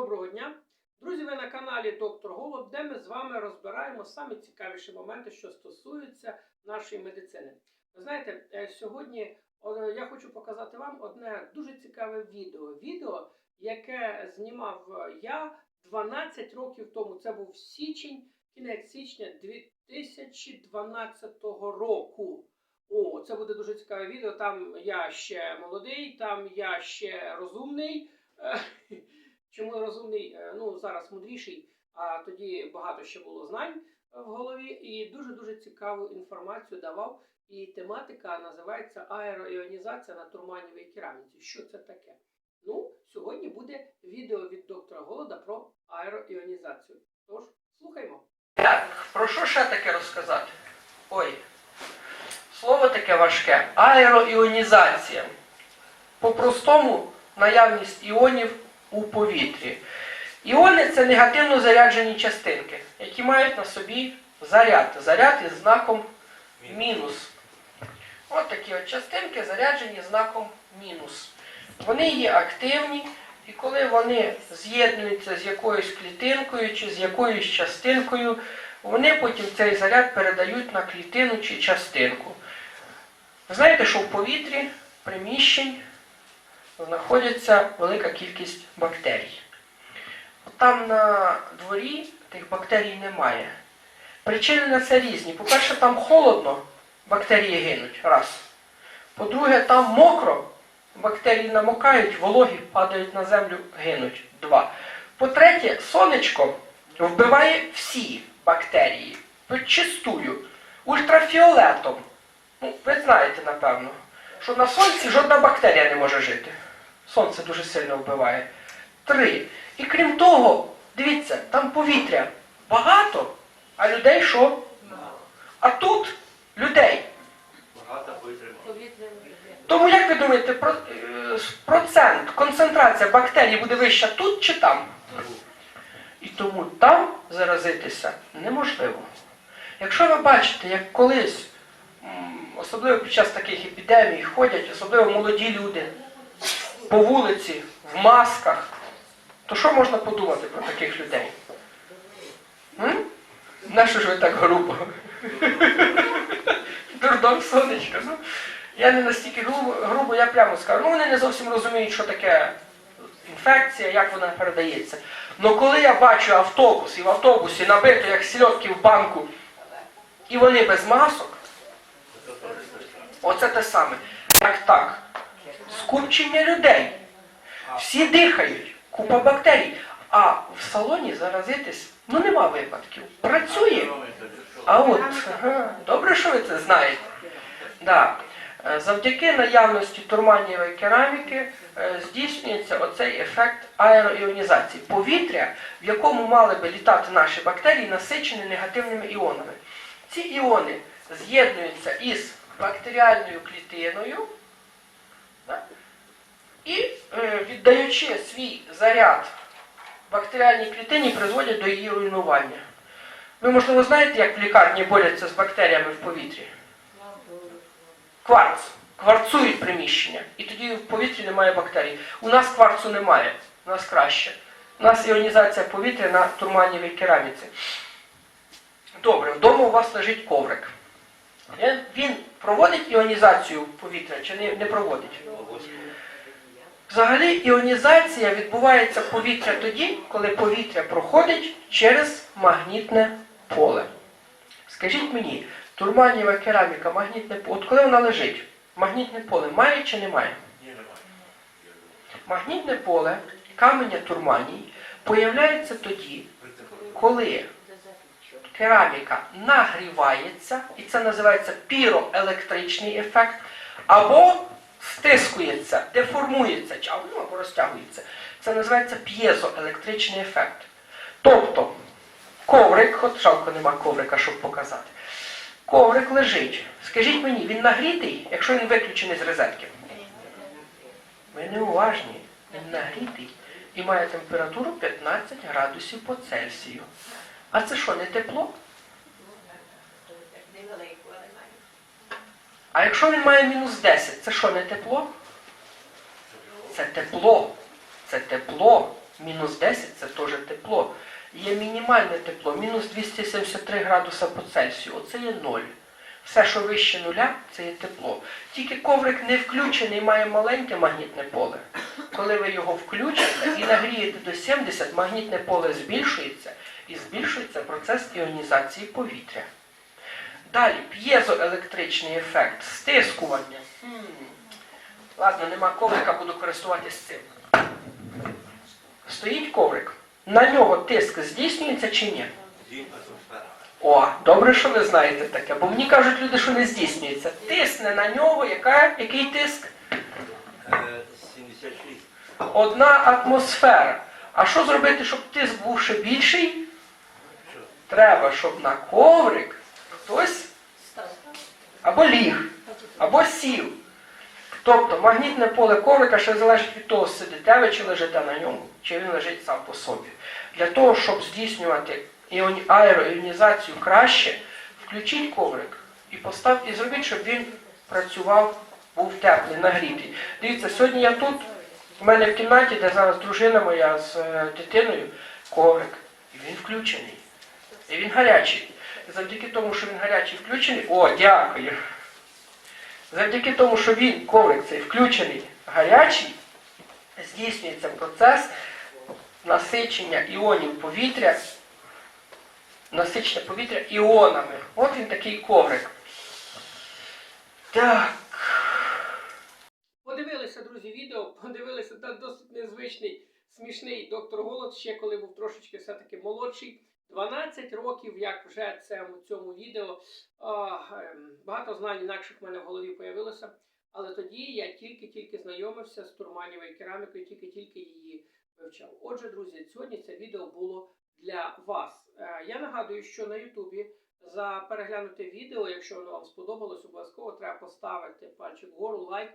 Доброго дня! Друзі, ви на каналі Доктор Голод, де ми з вами розбираємо самі цікавіші моменти, що стосуються нашої медицини. Ви знаєте, е, сьогодні е, я хочу показати вам одне дуже цікаве відео. Відео, яке знімав е, я 12 років тому. Це був січень, кінець січня 2012 року. О, це буде дуже цікаве відео. Там я ще молодий, там я ще розумний. Чому розумний? Е, Ну, зараз мудріший, а тоді багато ще було знань е, в голові і дуже-дуже цікаву інформацію давав. І тематика називається аероіонізація на турманівій кераміці. Що це таке? Ну, сьогодні буде відео від доктора Голода про аероіонізацію. Тож, слухаймо. Так, про що ще таке розказати? Ой, слово таке важке. Аероіонізація. По-простому наявність іонів у повітрі. Іони це негативно заряджені частинки, які мають на собі заряд. Заряд із знаком мінус. От такі от частинки заряджені знаком мінус. Вони є активні, і коли вони з'єднуються з якоюсь клітинкою чи з якоюсь частинкою, вони потім цей заряд передають на клітину чи частинку. Ви знаєте, що в повітрі приміщень знаходиться велика кількість бактерій. Там на дворі тих бактерій немає. Причини на це різні. По-перше, там холодно, бактерії гинуть. Раз. По-друге, там мокро, бактерії намокають, вологі падають на землю, гинуть. Два. По-третє, сонечко вбиває всі бактерії. Почистую. Ультрафіолетом. Ну, ви знаєте, напевно, що на сонці жодна бактерія не може жити. Сонце дуже сильно вбиває. Три. І крім того, дивіться, там повітря багато, а людей що? А тут людей. Багато витримав. Тому як ви думаєте, е, процент, концентрація бактерій буде вища тут чи там? І тому там заразитися неможливо. Якщо ви бачите, як колись, особливо під час таких епідемій, ходять, особливо молоді люди по вулиці, в масках, то що можна подумати про таких людей? М? Нащо ж ви так грубо? Дурдом сонечко. Ну, я не настільки грубо, грубо, я прямо скажу. Ну, вони не зовсім розуміють, що таке інфекція, як вона передається. Ну коли я бачу автобус, і в автобусі набито як сільотки в банку, і вони без масок, оце те саме. Як так? Скупчення людей. Всі дихають, купа бактерій. А в салоні заразитись, ну нема випадків. Працює. А от, добре, що ви це знаєте. Да. Е, Завдяки наявності турманієвої кераміки е, здійснюється оцей ефект аероіонізації. Повітря, в якому мали би літати наші бактерії, насичене негативними іонами. Ці іони з'єднуються із бактеріальною клітиною да, і, е, віддаючи свій заряд бактеріальній клітині, призводять до її руйнування. Ви, можливо, знаєте, як в лікарні борються з бактеріями в повітрі? Кварц. Кварцують приміщення. І тоді в повітрі немає бактерій. У нас кварцу немає. У нас краще. У нас іонізація повітря на турманівій кераміці. Добре, вдома у вас лежить коврик. Е, Він проводить іонізацію повітря чи не, не проводить? Взагалі іонізація відбувається повітря тоді, коли повітря проходить через магнітне поле. Скажіть мені, турманієва кераміка, магнітне поле, от коли вона лежить, магнітне поле має чи не має? Магнітне поле каменя турманій появляється тоді, коли кераміка нагрівається, і це називається піроелектричний ефект, або стискується, деформується, ну, або розтягується. Це називається п'єзоелектричний ефект. Тобто, коврик, от жалко нема коврика, щоб показати. Коврик лежить. Скажіть мені, він нагрітий, якщо він виключений з розетки? Ви неуважні. Він нагрітий і має температуру 15 градусів по Цельсію. А це що, не тепло? А якщо він має мінус 10, це що, не тепло? Це тепло. Це тепло. Мінус 10 це теж тепло. Є мінімальне тепло, мінус 273 градуса по Цельсію. Оце є 0. Все, що вище нуля, це є тепло. Тільки коврик не включений, має маленьке магнітне поле. Коли ви його включите і нагрієте до 70, магнітне поле збільшується і збільшується процес іонізації повітря. Далі, п'єзоелектричний ефект, стискування. Хм. Ладно, нема коврика, буду користуватись цим. Стоїть коврик. На нього тиск здійснюється чи ні? О, добре, що ви знаєте таке, бо мені кажуть люди, що не здійснюється. Тисне на нього, яка, який тиск? 76. Одна атмосфера. А що зробити, щоб тиск був ще більший? Треба, щоб на коврик хтось або ліг, або сів. Тобто магнітне поле коврика ще залежить від того, сидите ви чи лежите на ньому, чи він лежить сам по собі. Для того, щоб здійснювати іоні- аероіонізацію краще, включіть коврик і поставте, і зробіть, щоб він працював, був теплий, нагрітий. Дивіться, сьогодні я тут, у мене в кімнаті, де зараз дружина моя з е, дитиною, коврик, і він включений. І він гарячий. Завдяки тому, що він гарячий включений, о, дякую. Завдяки тому, що він, коврик цей включений, гарячий, здійснюється процес насичення іонів повітря, насичення повітря іонами. От він такий коврик. Так. Подивилися, друзі, відео, подивилися та досить незвичний, смішний доктор Голод, ще коли був трошечки все-таки молодший. 12 років, як вже це в цьому відео. Ем, багато знань інакших в мене в голові появилося. Але тоді я тільки-тільки знайомився з турманівою керамікою, тільки-тільки її вивчав. Отже, друзі, сьогодні це відео було для вас. Е, Я нагадую, що на Ютубі за переглянуте відео, якщо воно вам сподобалось, обов'язково треба поставити пальчик вгору, лайк.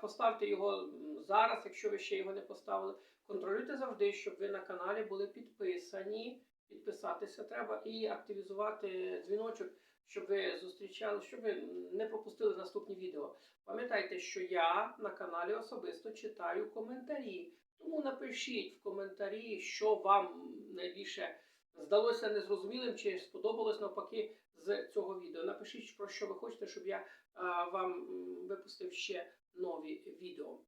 Поставте його зараз, якщо ви ще його не поставили. Контролюйте завжди, щоб ви на каналі були підписані. Підписатися треба і активізувати дзвіночок, щоб ви зустрічали, щоб ви не пропустили наступні відео. Пам'ятайте, що я на каналі особисто читаю коментарі. Тому напишіть в коментарі, що вам найбільше здалося незрозумілим чи сподобалось навпаки з цього відео. Напишіть, про що ви хочете, щоб я а, вам випустив ще нові відео.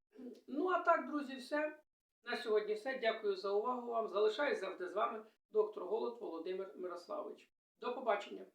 Ну а так, друзі, все. На сьогодні все. Дякую за увагу вам. Залишаюсь завжди з вами доктор Голод Володимир Мирославович. До побачення!